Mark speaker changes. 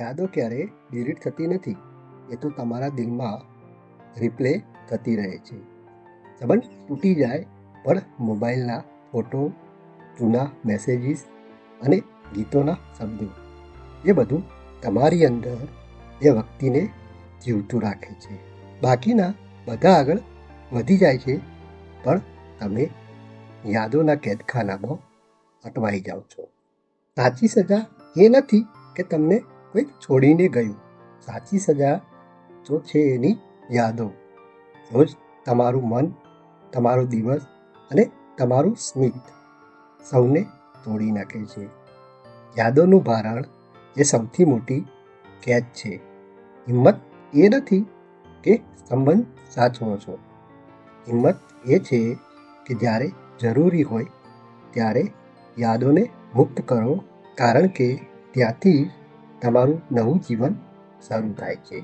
Speaker 1: યાદો ક્યારે ડિલીટ થતી નથી, એ તો તમારા દિલમાં રિપ્લે થતી રહે છે. સંબંધ તૂટી જાય, પણ મોબાઈલના ફોટો જૂના મેસેજીસ અને ગીતોના શબ્દો, એ બધું તમારી અંદર એ વ્યક્તિને જીવતું રાખે છે. બાકીના બધા આગળ વધી જાય છે, પણ તમે યાદોના કેદખાનામાં અટવાઈ જાઓ છો. સાચી સજા એ નથી કે તમને કોઈ છોડીને ગયું. સાચી સજા તો છે એની યાદો. રોજ તમારું મન, તમારો દિવસ અને તમારું સ્મિત સૌને તોડી નાખે છે. યાદોનું ભારણ એ સૌથી મોટી કેચ છે. હિંમત એ નથી કે સંબંધ સાચવો છો. હિંમત એ છે કે જ્યારે જરૂરી હોય ત્યારે યાદોને મુક્ત કરો. કારણ કે ત્યાંથી તમારું નવું જીવન શરૂ થાય છે